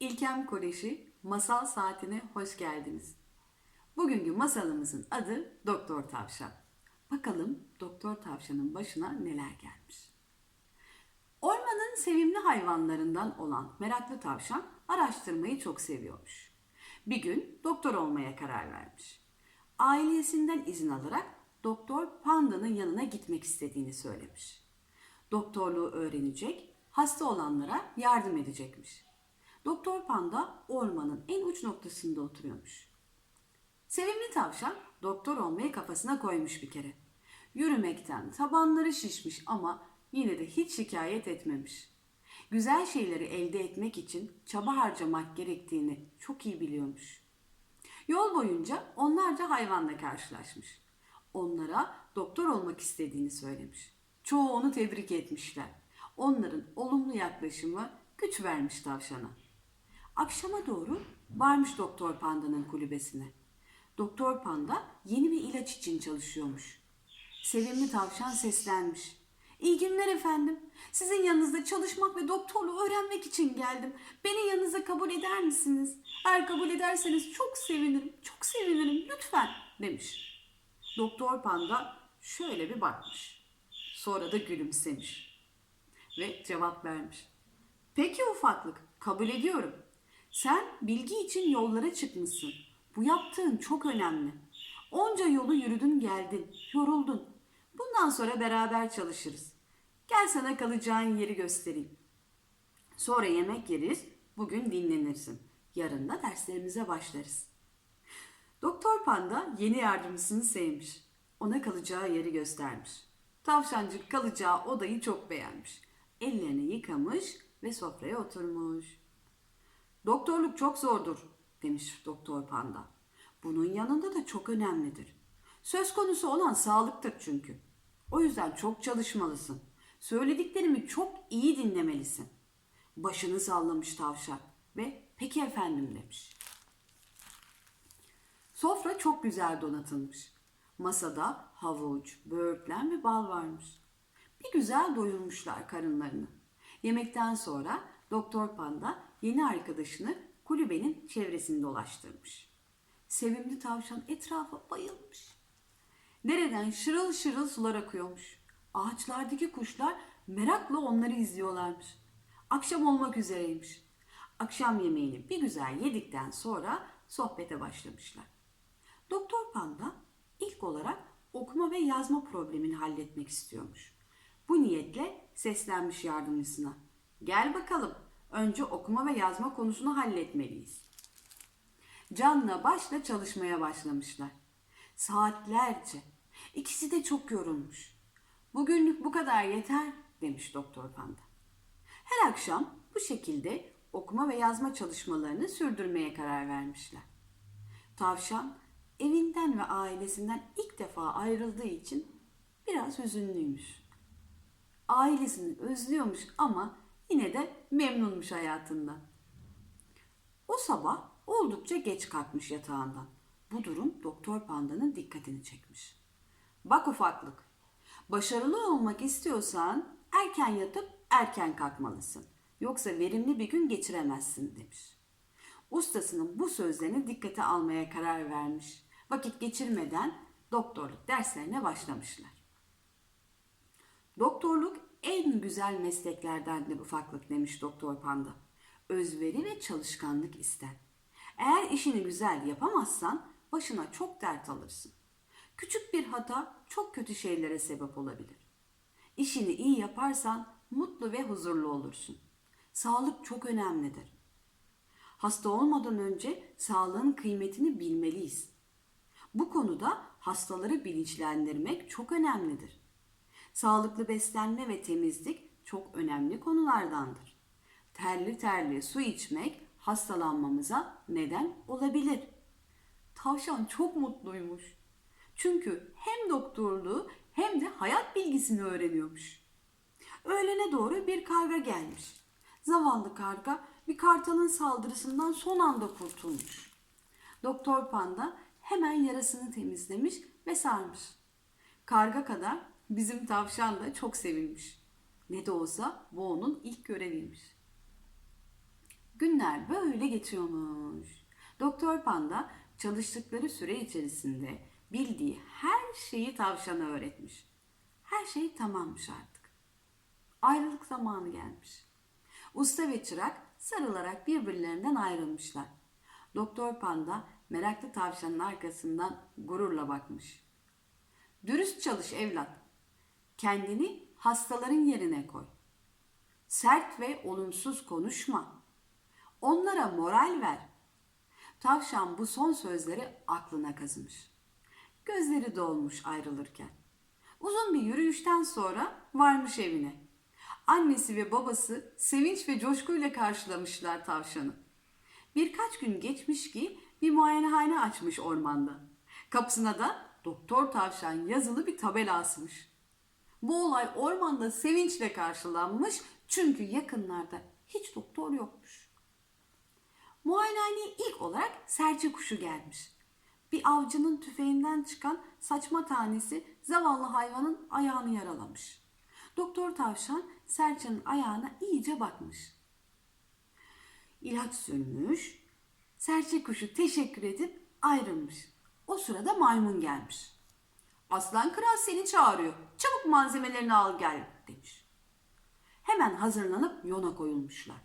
İlkem Koleji Masal Saatine hoş geldiniz. Bugünkü masalımızın adı Doktor Tavşan. Bakalım Doktor Tavşan'ın başına neler gelmiş. Ormanın sevimli hayvanlarından olan meraklı tavşan araştırmayı çok seviyormuş. Bir gün doktor olmaya karar vermiş. Ailesinden izin alarak Doktor Panda'nın yanına gitmek istediğini söylemiş. Doktorluğu öğrenecek, hasta olanlara yardım edecekmiş. Doktor Panda ormanın en uç noktasında oturuyormuş. Sevimli tavşan doktor olmayı kafasına koymuş bir kere. Yürümekten tabanları şişmiş ama yine de hiç şikayet etmemiş. Güzel şeyleri elde etmek için çaba harcamak gerektiğini çok iyi biliyormuş. Yol boyunca onlarca hayvanla karşılaşmış. Onlara doktor olmak istediğini söylemiş. Çoğu onu tebrik etmişler. Onların olumlu yaklaşımı güç vermiş tavşana. Akşama doğru varmış Doktor Panda'nın kulübesine. Doktor Panda yeni bir ilaç için çalışıyormuş. Sevimli tavşan seslenmiş. İyi günler efendim. Sizin yanınızda çalışmak ve doktorluğu öğrenmek için geldim. Beni yanınıza kabul eder misiniz? Eğer kabul ederseniz çok sevinirim, çok sevinirim lütfen demiş. Doktor Panda şöyle bir bakmış. Sonra da gülümsemiş ve cevap vermiş. Peki ufaklık, kabul ediyorum. Sen bilgi için yollara çıkmışsın. Bu yaptığın çok önemli. Onca yolu yürüdün geldin, yoruldun. Bundan sonra beraber çalışırız. Gel sana kalacağın yeri göstereyim. Sonra yemek yeriz, bugün dinlenirsin. Yarın da derslerimize başlarız. Doktor Panda yeni yardımcısını sevmiş. Ona kalacağı yeri göstermiş. Tavşancık kalacağı odayı çok beğenmiş. Ellerini yıkamış ve sofraya oturmuş. Doktorluk çok zordur demiş Doktor Panda. Bunun yanında da çok önemlidir. Söz konusu olan sağlıktır çünkü. O yüzden çok çalışmalısın. Söylediklerimi çok iyi dinlemelisin. Başını sallamış tavşan ve peki efendim demiş. Sofra çok güzel donatılmış. Masada havuç, böğürtlen ve bal varmış. Bir güzel doyurmuşlar karınlarını. Yemekten sonra Doktor Panda yeni arkadaşını kulübenin çevresini dolaştırmış. Sevimli tavşan etrafa bayılmış. Dereden şırıl şırıl sular akıyormuş. Ağaçlardaki kuşlar merakla onları izliyorlarmış. Akşam olmak üzereymiş. Akşam yemeğini bir güzel yedikten sonra sohbete başlamışlar. Doktor Panda ilk olarak okuma ve yazma problemini halletmek istiyormuş. Bu niyetle seslenmiş yardımcısına. Gel bakalım, önce okuma ve yazma konusunu halletmeliyiz. Canla başla çalışmaya başlamışlar. Saatlerce. İkisi de çok yorulmuş. Bugünlük bu kadar yeter demiş Doktor Panda. Her akşam bu şekilde okuma ve yazma çalışmalarını sürdürmeye karar vermişler. Tavşan evinden ve ailesinden ilk defa ayrıldığı için biraz hüzünlüymüş. Ailesini özlüyormuş ama yine de memnunmuş hayatından. O sabah oldukça geç kalkmış yatağından. Bu durum Doktor Panda'nın dikkatini çekmiş. Bak ufaklık, başarılı olmak istiyorsan erken yatıp erken kalkmalısın. Yoksa verimli bir gün geçiremezsin demiş. Ustasının bu sözlerini dikkate almaya karar vermiş. Vakit geçirmeden doktorluk derslerine başlamışlar. Doktorluk en güzel mesleklerdendir ufaklık demiş Doktor Panda. Özveri ve çalışkanlık ister. Eğer işini güzel yapamazsan başına çok dert alırsın. Küçük bir hata çok kötü şeylere sebep olabilir. İşini iyi yaparsan mutlu ve huzurlu olursun. Sağlık çok önemlidir. Hasta olmadan önce sağlığın kıymetini bilmeliyiz. Bu konuda hastaları bilinçlendirmek çok önemlidir. Sağlıklı beslenme ve temizlik çok önemli konulardandır. Terli terli su içmek hastalanmamıza neden olabilir. Tavşan çok mutluymuş. Çünkü hem doktorluğu hem de hayat bilgisini öğreniyormuş. Öğlene doğru bir karga gelmiş. Zavallı karga bir kartalın saldırısından son anda kurtulmuş. Doktor Panda hemen yarasını temizlemiş ve sarmış. Karga kadar bizim tavşan da çok sevinmiş. Ne de olsa bu onun ilk göreviymiş. Günler böyle geçiyormuş. Doktor Panda çalıştıkları süre içerisinde bildiği her şeyi tavşana öğretmiş. Her şey tamammış artık. Ayrılık zamanı gelmiş. Usta ve çırak sarılarak birbirlerinden ayrılmışlar. Doktor Panda meraklı tavşanın arkasından gururla bakmış. Dürüst çalış evlat. Kendini hastaların yerine koy. Sert ve olumsuz konuşma. Onlara moral ver. Tavşan bu son sözleri aklına kazımış. Gözleri dolmuş ayrılırken. Uzun bir yürüyüşten sonra varmış evine. Annesi ve babası sevinç ve coşkuyla karşılamışlar tavşanı. Birkaç gün geçmiş ki bir muayenehane açmış ormanda. Kapısına da doktor tavşan yazılı bir tabela asmış. Bu olay ormanda sevinçle karşılanmış çünkü yakınlarda hiç doktor yokmuş. Muayenehaneye ilk olarak serçe kuşu gelmiş. Bir avcının tüfeğinden çıkan saçma tanesi zavallı hayvanın ayağını yaralamış. Doktor tavşan serçenin ayağına iyice bakmış. İlaç sürmüş. Serçe kuşu teşekkür edip ayrılmış. O sırada maymun gelmiş. Aslan kral seni çağırıyor. Çabuk malzemelerini al gel demiş. Hemen hazırlanıp yola koyulmuşlar.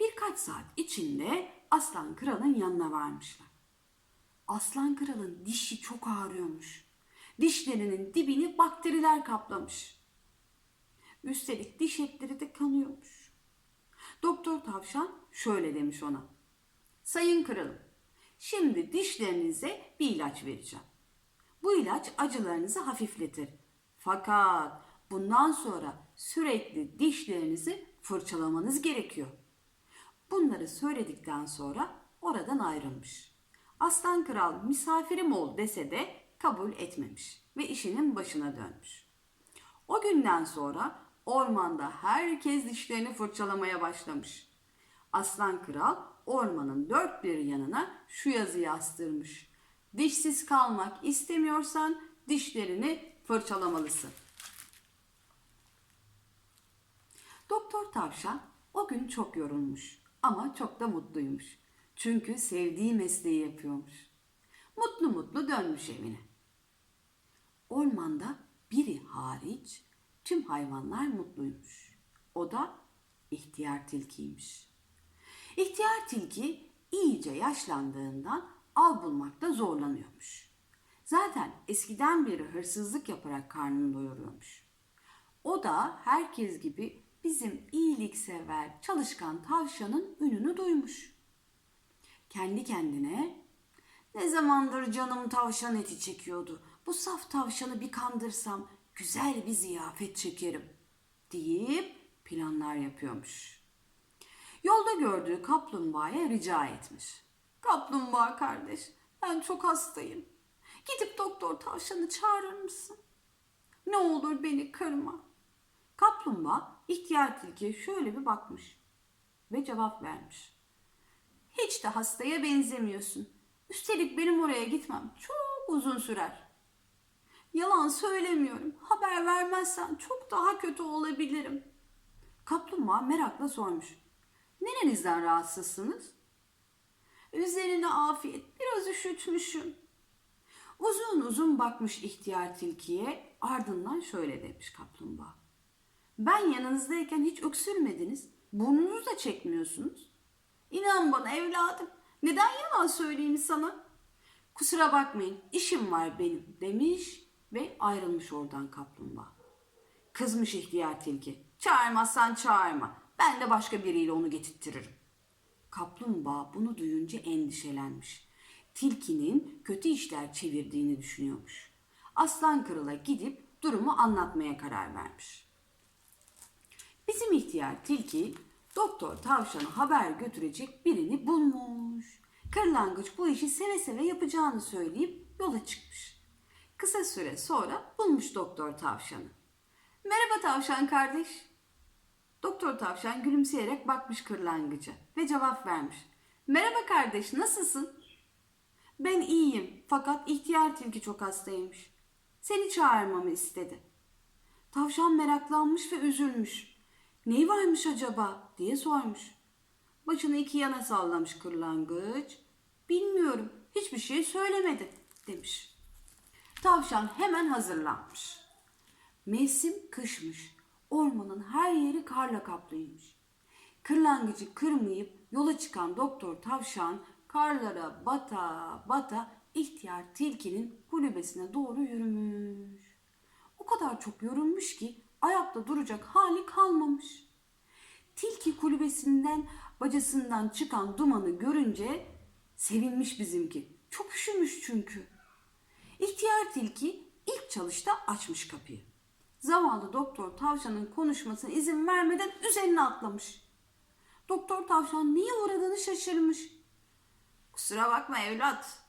Birkaç saat içinde Aslan Kral'ın yanına varmışlar. Aslan Kral'ın dişi çok ağrıyormuş. Dişlerinin dibini bakteriler kaplamış. Üstelik diş etleri de kanıyormuş. Doktor Tavşan şöyle demiş ona. Sayın Kralım, şimdi dişlerinize bir ilaç vereceğim. Bu ilaç acılarınızı hafifletir. Fakat bundan sonra sürekli dişlerinizi fırçalamanız gerekiyor. Bunları söyledikten sonra oradan ayrılmış. Aslan kral misafirim ol dese de kabul etmemiş ve işinin başına dönmüş. O günden sonra ormanda herkes dişlerini fırçalamaya başlamış. Aslan kral ormanın dört bir yanına şu yazıyı astırmış. Dişsiz kalmak istemiyorsan dişlerini fırçalamalısın. Doktor tavşan o gün çok yorulmuş ama çok da mutluymuş. Çünkü sevdiği mesleği yapıyormuş. Mutlu mutlu dönmüş evine. Ormanda biri hariç tüm hayvanlar mutluymuş. O da ihtiyar tilkiymiş. İhtiyar tilki iyice yaşlandığından av bulmakta zorlanıyormuş. Zaten eskiden beri hırsızlık yaparak karnını doyuruyormuş. O da herkes gibi bizim iyiliksever, çalışkan tavşanın ününü duymuş. Kendi kendine ne zamandır canım tavşan eti çekiyordu. Bu saf tavşanı bir kandırsam güzel bir ziyafet çekerim deyip planlar yapıyormuş. Yolda gördüğü kaplumbağaya rica etmiş. Kaplumbağa kardeş ben çok hastayım. Gidip doktor tavşanı çağırır mısın? Ne olur beni kırma. Kaplumbağa ihtiyar tilkiye şöyle bir bakmış ve cevap vermiş. Hiç de hastaya benzemiyorsun. Üstelik benim oraya gitmem çok uzun sürer. Yalan söylemiyorum. Haber vermezsen çok daha kötü olabilirim. Kaplumbağa merakla sormuş. Nerenizden rahatsızsınız? Üzerine afiyet. Biraz üşütmüşüm. Uzun uzun bakmış ihtiyar tilkiye ardından şöyle demiş kaplumbağa. Ben yanınızdayken hiç öksürmediniz. Burnunuzu da çekmiyorsunuz. İnan bana evladım. Neden yalan söyleyeyim sana? Kusura bakmayın işim var benim demiş ve ayrılmış oradan kaplumbağa. Kızmış ihtiyar tilki. Çağırmazsan çağırma. Ben de başka biriyle onu getirtirim. Kaplumbağa bunu duyunca endişelenmiş. Tilkinin kötü işler çevirdiğini düşünüyormuş. Aslan krala gidip durumu anlatmaya karar vermiş. Bizim ihtiyar tilki doktor tavşana haber götürecek birini bulmuş. Kırlangıç bu işi seve seve yapacağını söyleyip yola çıkmış. Kısa süre sonra bulmuş doktor tavşanı. Merhaba tavşan kardeş. Doktor tavşan gülümseyerek bakmış kırlangıca ve cevap vermiş. Merhaba kardeş nasılsın? Ben iyiyim fakat ihtiyar tilki çok hastaymış. Seni çağırmamı istedi. Tavşan meraklanmış ve üzülmüş. Neyi varmış acaba diye sormuş. Başını iki yana sallamış kırlangıç. Bilmiyorum hiçbir şey söylemedi demiş. Tavşan hemen hazırlanmış. Mevsim kışmış. Ormanın her yeri karla kaplıymış. Kırlangıcı kırmayıp yola çıkan doktor tavşan karlara bata bata ihtiyar tilkinin kulübesine doğru yürümüş. O kadar çok yorulmuş ki ayakta duracak hali kalmamış. Tilki kulübesinden bacasından çıkan dumanı görünce sevinmiş bizimki. Çok üşümüş çünkü. İhtiyar tilki ilk çalışta açmış kapıyı. Zavallı doktor tavşanın konuşmasına izin vermeden üzerine atlamış. Doktor tavşan niye uğradığını şaşırmış. Kusura bakma evlat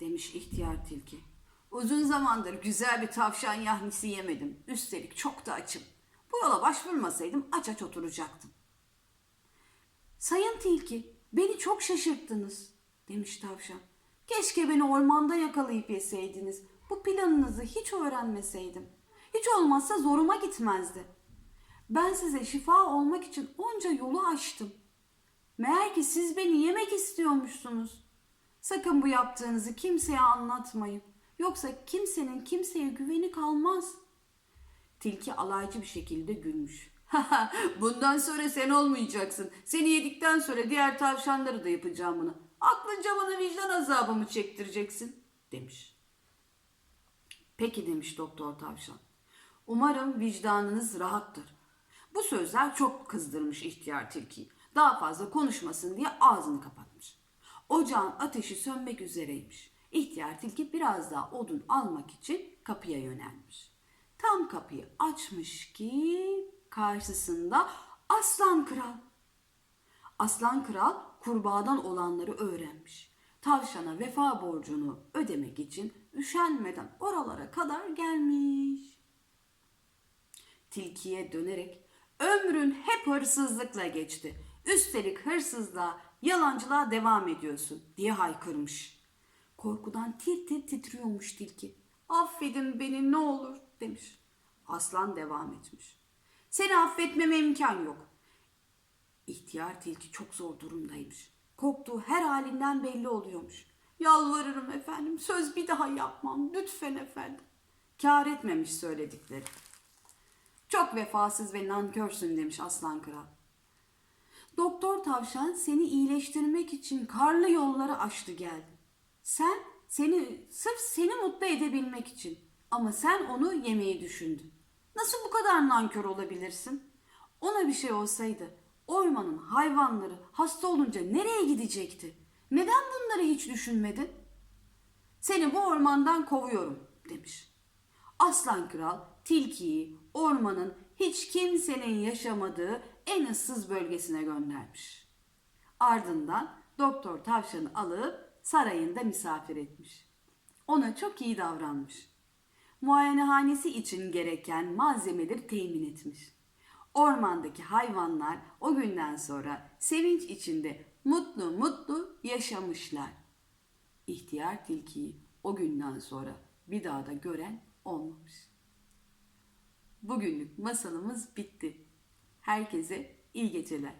demiş ihtiyar tilki. Uzun zamandır güzel bir tavşan yahnisi yemedim. Üstelik çok da açım. Bu yola başvurmasaydım aç aç oturacaktım. Sayın tilki beni çok şaşırttınız demiş tavşan. Keşke beni ormanda yakalayıp yeseydiniz. Bu planınızı hiç öğrenmeseydim. Hiç olmazsa zoruma gitmezdi. Ben size şifa olmak için onca yolu açtım. Meğer ki siz beni yemek istiyormuşsunuz. Sakın bu yaptığınızı kimseye anlatmayın. Yoksa kimsenin kimseye güveni kalmaz. Tilki alaycı bir şekilde gülmüş. Bundan sonra sen olmayacaksın. Seni yedikten sonra diğer tavşanları da yapacağım bunu. Aklınca bana vicdan azabımı çektireceksin demiş. Peki demiş doktor tavşan. Umarım vicdanınız rahattır. Bu sözler çok kızdırmış ihtiyar tilkiyi. Daha fazla konuşmasın diye ağzını kapatmış. Ocağın ateşi sönmek üzereymiş. İhtiyar tilki biraz daha odun almak için kapıya yönelmiş. Tam kapıyı açmış ki karşısında aslan kral. Aslan kral kurbağadan olanları öğrenmiş. Tavşana vefa borcunu ödemek için üşenmeden oralara kadar gelmiş. Tilkiye dönerek ömrün hep hırsızlıkla geçti. Üstelik hırsızlığa, yalancılığa devam ediyorsun diye haykırmış. Korkudan tir tir titriyormuş tilki. Affedin beni ne olur demiş. Aslan devam etmiş. Seni affetmeme imkan yok. İhtiyar tilki çok zor durumdaymış. Korktuğu her halinden belli oluyormuş. Yalvarırım efendim söz bir daha yapmam lütfen efendim. Kâr etmemiş söyledikleri. Çok vefasız ve nankörsün demiş aslan kral. Doktor tavşan seni iyileştirmek için karlı yolları aştı geldi. Sen seni sırf seni mutlu edebilmek için ama sen onu yemeyi düşündün. Nasıl bu kadar nankör olabilirsin? Ona bir şey olsaydı ormanın hayvanları hasta olunca nereye gidecekti? Neden bunları hiç düşünmedin? Seni bu ormandan kovuyorum demiş. Aslan kral tilkiyi ormanın hiç kimsenin yaşamadığı en ıssız bölgesine göndermiş. Ardından doktor tavşanı alıp sarayında misafir etmiş. Ona çok iyi davranmış. Muayenehanesi için gereken malzemeleri temin etmiş. Ormandaki hayvanlar o günden sonra sevinç içinde mutlu mutlu yaşamışlar. İhtiyar tilkiyi o günden sonra bir daha da gören olmamış. Bugünlük masalımız bitti. Herkese iyi geceler.